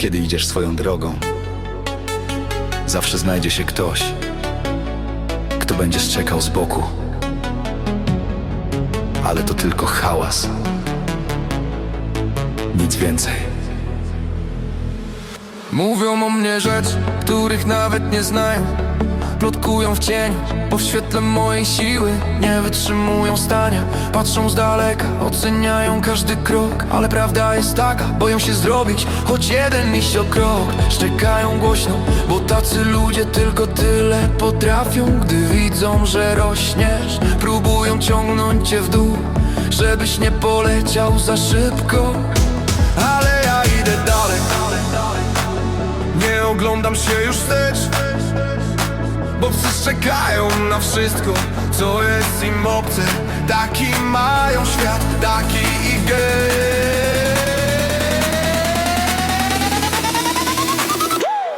Kiedy idziesz swoją drogą, zawsze znajdzie się ktoś, kto będzie czekał z boku. Ale to tylko hałas. Nic więcej. Mówią o mnie rzeczy, których nawet nie znają Plotkują w cieniu, bo w świetle mojej siły Nie wytrzymują stania, patrzą z daleka Oceniają każdy krok, ale prawda jest taka Boją się zrobić choć jeden iść o krok. Szczekają głośno, bo tacy ludzie tylko tyle potrafią Gdy widzą, że rośniesz. Próbują ciągnąć cię w dół Żebyś nie poleciał za szybko. Ale ja idę dalej. Nie oglądam się już wstecz Bo psy czekają na wszystko Co jest im obce. Taki mają świat Taki ich gest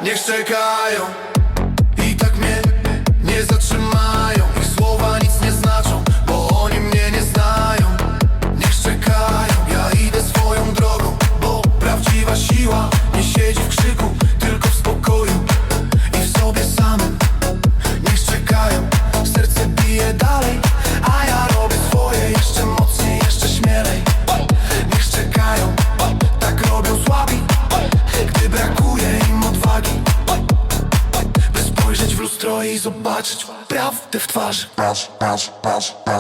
Niech czekają i zobaczyć prawdę w twarzy.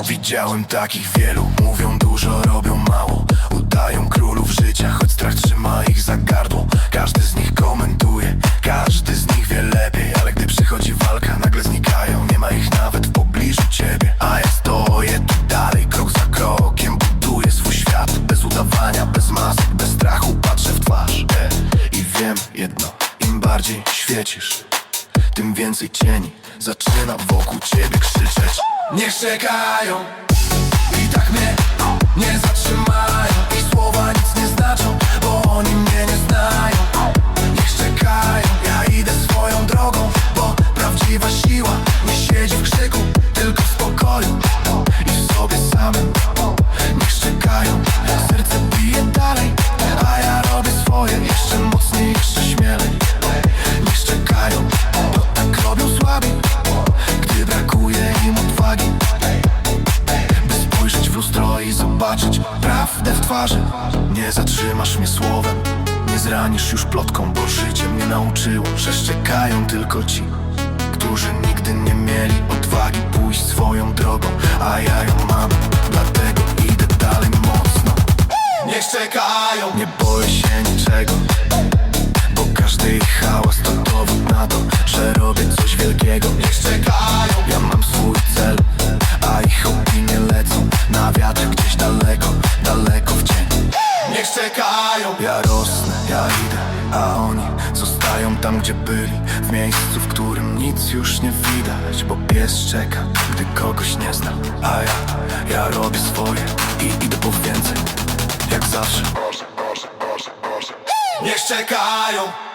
Widziałem takich wielu, mówią dużo, robią mało. Udają królów życia, choć strach trzyma ich za gardło. Każdy z nich komentuje, każdy z nich wie lepiej. Ale gdy przychodzi walka, nagle znikają. Nie ma ich nawet w pobliżu ciebie. A ja stoję tu dalej, krok za krokiem Buduję swój świat, bez udawania, bez masek Bez strachu patrzę w twarz. E, I wiem jedno, im bardziej świecisz tym więcej cieni zaczyna wokół ciebie krzyczeć. Niech czekają i tak mnie nie zatrzymają Ich słowa nic nie znaczą, bo oni mnie nie znają zobaczyć prawdę w twarzy. Nie zatrzymasz mnie słowem Nie zranisz już plotką, bo życie mnie nauczyło Że szczekają tylko ci Którzy nigdy nie mieli odwagi pójść swoją drogą A ja ją mam, dlatego idę dalej mocno. Niech czekają Nie boję się niczego bo każdy ich hałas to dowód na to, że robię coś wielkiego. Niech czekają, zostają tam gdzie byli W miejscu, w którym nic już nie widać Bo pies czeka, gdy kogoś nie zna. A ja, ja robię swoje i idę po więcej Jak zawsze. Niech czekają